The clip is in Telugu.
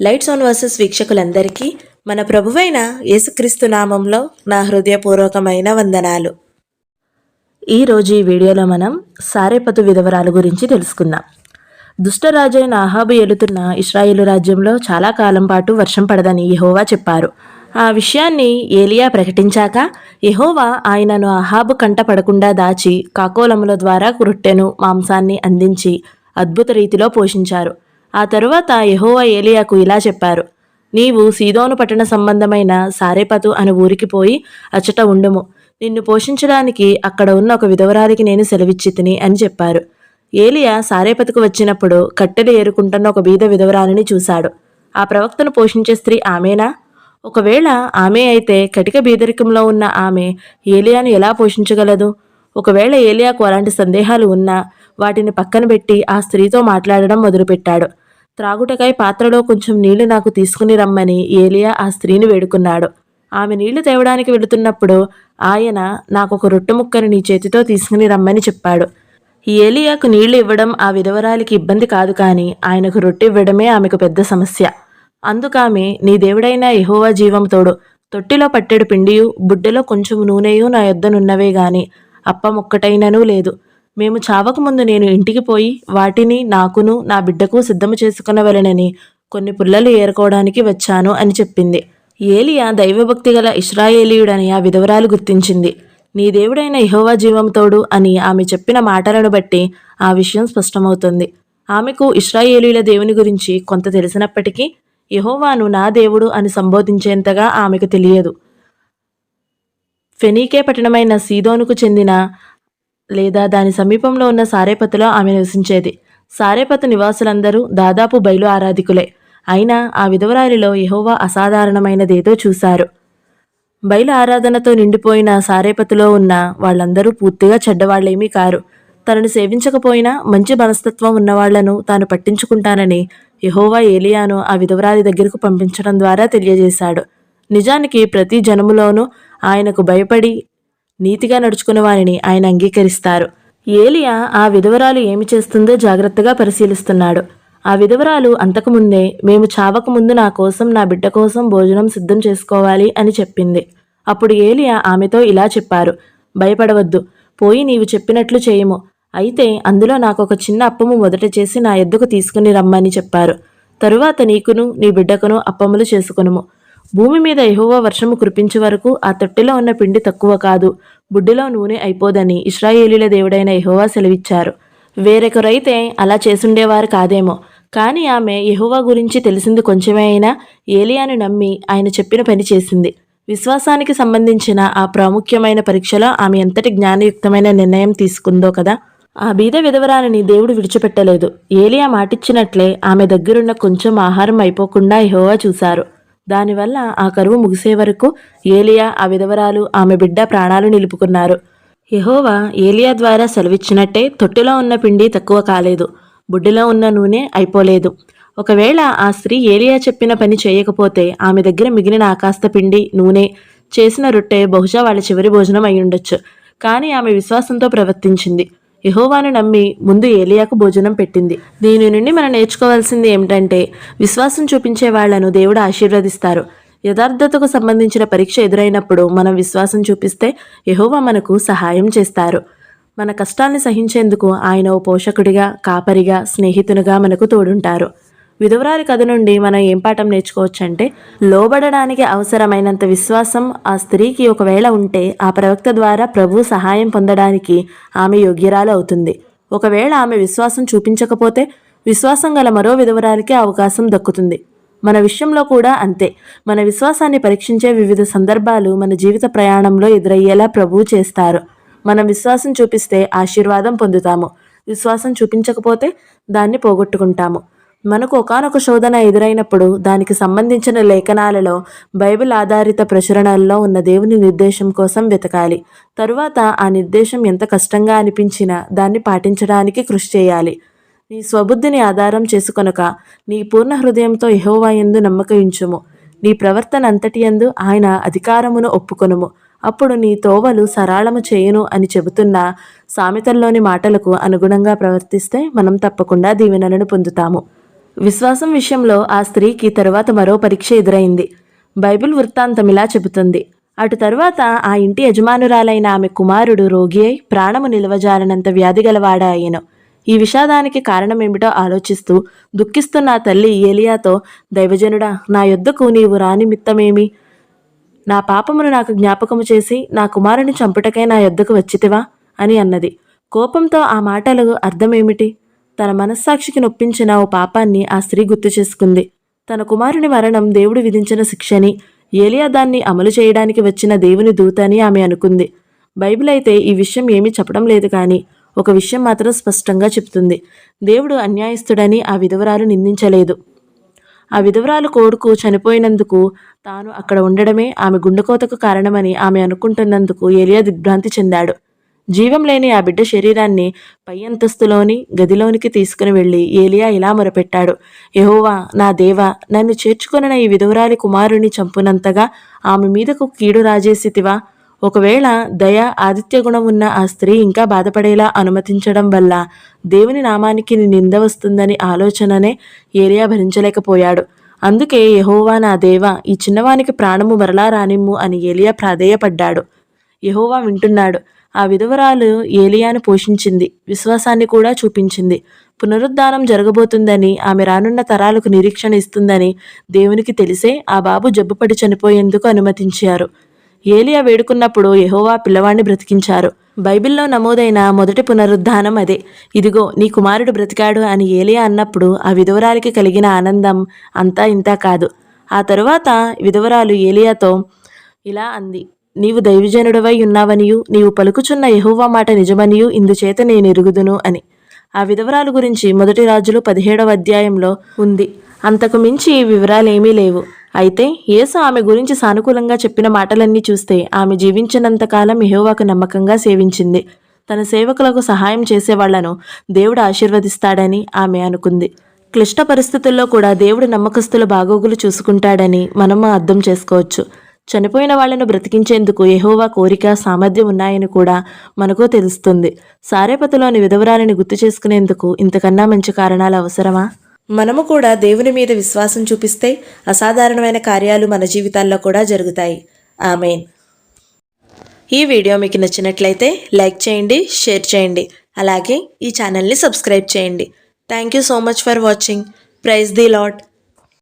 లైట్స్ ఆన్ వర్సెస్ వీక్షకులందరికీ మన ప్రభువైన యేసుక్రీస్తు నామంలో నా హృదయపూర్వకమైన వందనాలు. ఈరోజు ఈ వీడియోలో మనం సారేపతు విధవరాలు గురించి తెలుసుకుందాం. దుష్టరాజైన ఆహాబు ఏలుతున్న ఇస్రాయేలు రాజ్యంలో చాలా కాలం పాటు వర్షం పడదని యహోవా చెప్పారు. ఆ విషయాన్ని ఏలియా ప్రకటించాక యహోవా ఆయనను అహాబు కంట పడకుండా దాచి కాకోలముల ద్వారా రొట్టెను మాంసాన్ని అందించి అద్భుత రీతిలో పోషించారు. ఆ తరువాత యెహోవా ఏలియాకు ఇలా చెప్పారు నీవు సీదోను పట్టణ సంబంధమైన సారేపతు అనే ఊరికి పోయి అచ్చట ఉండుము. నిన్ను పోషించడానికి అక్కడ ఉన్న ఒక విధవరాలికి నేను సెలవిచ్చి తిని అని చెప్పారు. ఏలియా సారేపతికు వచ్చినప్పుడు కట్టెలు ఏరుకుంటున్న ఒక బీద విధవరాలిని చూశాడు. ఆ ప్రవక్తను పోషించే స్త్రీ ఆమెనా? ఒకవేళ ఆమె అయితే కటిక బీదరికంలో ఉన్న ఆమె ఏలియాను ఎలా పోషించగలదు? ఒకవేళ ఏలియాకు అలాంటి సందేహాలు ఉన్నా వాటిని పక్కన పెట్టి ఆ స్త్రీతో మాట్లాడడం మొదలుపెట్టాడు. త్రాగుటకై పాత్రలో కొంచెం నీళ్ళు నాకు తీసుకుని రమ్మని ఏలియా ఆ స్త్రీని వేడుకున్నాడు. ఆమె నీళ్ళు తేవడానికి వెళుతున్నప్పుడు ఆయన నాకు ఒక రొట్టె ముక్కను నీ చేతితో తీసుకుని రమ్మని చెప్పాడు. ఏలియాకు నీళ్ళు ఇవ్వడం ఆ విధవరాలికి ఇబ్బంది కాదు కానీ ఆయనకు రొట్టె ఇవ్వడమే ఆమెకు పెద్ద సమస్య. అందుకామె నీ దేవుడైన యహోవా జీవం తోడు తొట్టిలో పట్టెడు పిండియు బుడ్డలో కొంచెం నూనెయు నా యొద్దనున్నవే గాని అప్పమొక్కటైననూ లేదు. మేము చావక ముందు నేను ఇంటికి పోయి వాటిని నాకును నా బిడ్డకు సిద్ధము చేసుకునవలెనని కొన్ని పుల్లలు ఏరుకోవడానికి వచ్చాను అని చెప్పింది. ఏలియా దైవభక్తి గల ఇస్రాయేలీయుడని ఆ విధవరాలు గుర్తించింది. నీ దేవుడైన యహోవా జీవంతోడు అని ఆమె చెప్పిన మాటలను బట్టి ఆ విషయం స్పష్టమవుతుంది. ఆమెకు ఇస్రాయేలీల దేవుని గురించి కొంత తెలిసినప్పటికీ యహోవాను నా దేవుడు అని సంబోధించేంతగా ఆమెకు తెలియదు. ఫెనీకే పట్టణమైన సీదోనుకు చెందిన లేదా దాని సమీపంలో ఉన్న సారేపతిలో ఆమె నివసించేది. సారేపతి నివాసులందరూ దాదాపు బయలు ఆరాధికులే. అయినా ఆ విధవరాలిలో యహోవా అసాధారణమైనదేదో చూశారు. బయలు ఆరాధనతో నిండిపోయిన సారేపతిలో ఉన్న వాళ్ళందరూ పూర్తిగా చెడ్డవాళ్ళేమీ కారు. తనను సేవించకపోయినా మంచి మనస్తత్వం ఉన్నవాళ్ళను తాను పట్టించుకుంటానని యహోవా ఏలియాను ఆ విధవరాలి దగ్గరకు పంపించడం ద్వారా తెలియజేశాడు. నిజానికి ప్రతి జనములోనూ ఆయనకు భయపడి నీతిగా నడుచుకున్న వారిని ఆయన అంగీకరిస్తారు. ఏలియా ఆ విధవరాలు ఏమి చేస్తుందో జాగ్రత్తగా పరిశీలిస్తున్నాడు. ఆ విధవరాలు అంతకుముందే మేము చావక ముందు నా కోసం నా బిడ్డ కోసం భోజనం సిద్ధం చేసుకోవాలి అని చెప్పింది. అప్పుడు ఏలియా ఆమెతో ఇలా చెప్పారు భయపడవద్దు పోయి నీవు చెప్పినట్లు చేయము. అయితే అందులో నాకు ఒక చిన్న అప్పము మొదట చేసి నా ఎద్దుకు తీసుకుని రమ్మని చెప్పారు. తరువాత నీకును నీ బిడ్డకును అప్పములు చేసుకునుము. భూమి మీద ఎహోవా వర్షము కురిపించే వరకు ఆ తొట్టెలో ఉన్న పిండి తక్కువ కాదు. బుడ్డిలో నూనె అయిపోదని ఇస్రాయేలీల దేవుడైన ఎహోవా సెలవిచ్చారు. వేరొకరైతే అలా చేసుండేవారు కాదేమో. కానీ ఆమె యహోవా గురించి తెలిసింది కొంచెమే అయినా ఏలియాను నమ్మి ఆయన చెప్పిన పని చేసింది. విశ్వాసానికి సంబంధించిన ఆ ప్రాముఖ్యమైన పరీక్షలో ఆమె ఎంతటి జ్ఞానయుక్తమైన నిర్ణయం తీసుకుందో కదా. ఆ బీద విధవరాలని దేవుడు విడిచిపెట్టలేదు. ఏలియా మాటిచ్చినట్లే ఆమె దగ్గరున్న కొంచెం ఆహారం అయిపోకుండా యెహోవా చూశారు. దానివల్ల ఆ కరువు ముగిసే వరకు ఏలియా ఆ విధవరాలు ఆమె బిడ్డ ప్రాణాలు నిలుపుకున్నారు. యహోవా ఏలియా ద్వారా సెలవిచ్చినట్టే తొట్టిలో ఉన్న పిండి తక్కువ కాలేదు బుడ్డిలో ఉన్న నూనె అయిపోలేదు. ఒకవేళ ఆ స్త్రీ ఏలియా చెప్పిన పని చేయకపోతే ఆమె దగ్గర మిగిలిన ఆకాస్త పిండి నూనె చేసిన రొట్టె బహుశా వాళ్ళ చివరి భోజనం అయి ఉండొచ్చు కానీ ఆమె విశ్వాసంతో ప్రవర్తించింది. యహోవాను నమ్మి ముందు ఏలియాకు భోజనం పెట్టింది. దీని నుండి మనం నేర్చుకోవాల్సింది ఏమిటంటే విశ్వాసం చూపించే వాళ్ళను దేవుడు ఆశీర్వదిస్తారు. యథార్థతకు సంబంధించిన పరీక్ష ఎదురైనప్పుడు మనం విశ్వాసం చూపిస్తే యహోవా మనకు సహాయం చేస్తారు. మన కష్టాన్ని సహించేందుకు ఆయన ఓ పోషకుడిగా కాపరిగా స్నేహితునిగా మనకు తోడుంటారు. విధవరాలి కథ నుండి మనం ఏం పాఠం నేర్చుకోవచ్చంటే లోబడడానికి అవసరమైనంత విశ్వాసం ఆ స్త్రీకి ఒకవేళ ఉంటే ఆ ప్రవక్త ద్వారా ప్రభు సహాయం పొందడానికి ఆమె యోగ్యరాలు అవుతుంది. ఒకవేళ ఆమె విశ్వాసం చూపించకపోతే విశ్వాసం గల మరో విధవరాలికి అవకాశం దక్కుతుంది. మన విషయంలో కూడా అంతే. మన విశ్వాసాన్ని పరీక్షించే వివిధ సందర్భాలు మన జీవిత ప్రయాణంలో ఎదురయ్యేలా ప్రభువు చేస్తారు. మనం విశ్వాసం చూపిస్తే ఆశీర్వాదం పొందుతాము. విశ్వాసం చూపించకపోతే దాన్ని పోగొట్టుకుంటాము. మనకు ఒకానొక శోధన ఎదురైనప్పుడు దానికి సంబంధించిన లేఖనాలలో బైబిల్ ఆధారిత ప్రచురణల్లో ఉన్న దేవుని నిర్దేశం కోసం వెతకాలి. తరువాత ఆ నిర్దేశం ఎంత కష్టంగా అనిపించినా దాన్ని పాటించడానికి కృషి చేయాలి. నీ స్వబుద్ధిని ఆధారం చేసుకొనక నీ పూర్ణ హృదయంతో యహోవాయందు నమ్మకయించుము. నీ ప్రవర్తన అంతటి యందు ఆయన అధికారమును ఒప్పుకొనుము. అప్పుడు నీ తోవలు సరాళము చేయును అని చెబుతున్న సామెతల్లోని మాటలకు అనుగుణంగా ప్రవర్తిస్తే మనం తప్పకుండా దీవెనలను పొందుతాము. విశ్వాసం విషయంలో ఆ స్త్రీకి తరువాత మరో పరీక్ష ఎదురైంది. బైబిల్ వృత్తాంతం ఇలా చెబుతుంది. అటు తరువాత ఆ ఇంటి యజమానురాలైన ఆమె కుమారుడు రోగి అయి ప్రాణము నిలవజాలనంత వ్యాధి గలవాడా అయ్యను ఈ విషాదానికి కారణమేమిటో ఆలోచిస్తూ దుఃఖిస్తున్న తల్లి ఏలియాతో దైవజనుడా నా యొద్దకు నీవు రానిమిత్తమేమి నా పాపమును నాకు జ్ఞాపకము చేసి నా కుమారుని చంపుటకై నా యొద్దకు వచ్చితివా? అని అన్నది. కోపంతో ఆ మాటలకు అర్థమేమిటి? తన మనస్సాక్షికి నొప్పించిన ఓ పాపాన్ని ఆ స్త్రీ గుర్తు చేసుకుంది. తన కుమారుని మరణం దేవుడు విధించిన శిక్షని ఏలియా దాన్ని అమలు చేయడానికి వచ్చిన దేవుని దూత అని ఆమె అనుకుంది. బైబిల్ అయితే ఈ విషయం ఏమీ చెప్పడం లేదు కానీ ఒక విషయం మాత్రం స్పష్టంగా చెప్తుంది. దేవుడు అన్యాయస్తుడని ఆ విధవరాలు నిందించలేదు. ఆ విధవరాలు కోడుకు చనిపోయినందుకు తాను అక్కడ ఉండడమే ఆమె గుండెకోతకు కారణమని ఆమె అనుకుంటున్నందుకు ఏలియా దిగ్భ్రాంతి చెందాడు. జీవం లేని ఆ బిడ్డ శరీరాన్ని పై అంతస్తులోని గదిలోనికి తీసుకుని వెళ్ళి ఏలియా ఇలా మొరపెట్టాడు యహోవా నా దేవా నన్ను చేర్చుకొనిన ఈ విధవరాలి కుమారుని చంపునంతగా ఆమె మీదకు కీడు రాజేసితివా? ఒకవేళ దయ ఆదిత్య గుణం ఉన్న ఆ స్త్రీ ఇంకా బాధపడేలా అనుమతించడం వల్ల దేవుని నామానికి నింద వస్తుందని ఆలోచననే ఏరియా భరించలేకపోయాడు. అందుకే యహోవా నా దేవా ఈ చిన్నవానికి ప్రాణము మరలా రానిమ్ము అని ఏలియా ప్రాధేయపడ్డాడు. యహోవా వింటున్నాడు ఆ విధవరాలు ఏలియాను పోషించింది. విశ్వాసాన్ని కూడా చూపించింది. పునరుద్ధానం జరగబోతుందని ఆమె రానున్న తరాలకు నిరీక్షణ ఇస్తుందని దేవునికి తెలిసే ఆ బాబు జబ్బుపడి చనిపోయేందుకు అనుమతించారు. ఏలియా వేడుకున్నప్పుడు యహోవా పిల్లవాడిని బ్రతికించారు. బైబిల్లో నమోదైన మొదటి పునరుద్ధానం అదే. ఇదిగో నీ కుమారుడు బ్రతికాడు అని ఏలియా అన్నప్పుడు ఆ విధవరాలికి కలిగిన ఆనందం అంతా ఇంతా కాదు. ఆ తరువాత విధవరాలు ఏలియాతో ఇలా అంది. నీవు దైవజనుడవై ఉన్నావనియు నీవు పలుకుచున్న యహోవా మాట నిజమనియు ఇందుచేత నేను ఎరుగుదును అని. ఆ విధవరాలు గురించి మొదటి రాజులు పదిహేడవ అధ్యాయంలో ఉంది. అంతకు మించి ఈ వివరాలేమీ లేవు. అయితే యేసు ఆమె గురించి సానుకూలంగా చెప్పిన మాటలన్నీ చూస్తే ఆమె జీవించినంతకాలం యహోవాకు నమ్మకంగా సేవించింది. తన సేవకులకు సహాయం చేసేవాళ్ళను దేవుడు ఆశీర్వదిస్తాడని ఆమె అనుకుంది. క్లిష్ట పరిస్థితుల్లో కూడా దేవుడు నమ్మకస్తుల బాగోగులు చూసుకుంటాడని మనము అర్థం చేసుకోవచ్చు. చనిపోయిన వాళ్ళను బ్రతికించేందుకు ఎహోవా కోరిక సామర్థ్యం ఉన్నాయని కూడా మనకు తెలుస్తుంది. సారేపతిలోని విధవరాలని గుర్తు చేసుకునేందుకు ఇంతకన్నా మంచి కారణాలు అవసరమా? మనము కూడా దేవుని మీద విశ్వాసం చూపిస్తే అసాధారణమైన కార్యాలు మన జీవితాల్లో కూడా జరుగుతాయి. ఆమెన్. ఈ వీడియో మీకు నచ్చినట్లయితే లైక్ చేయండి షేర్ చేయండి. అలాగే ఈ ఛానల్ని సబ్స్క్రైబ్ చేయండి. Thank you so much for watching. Praise the Lord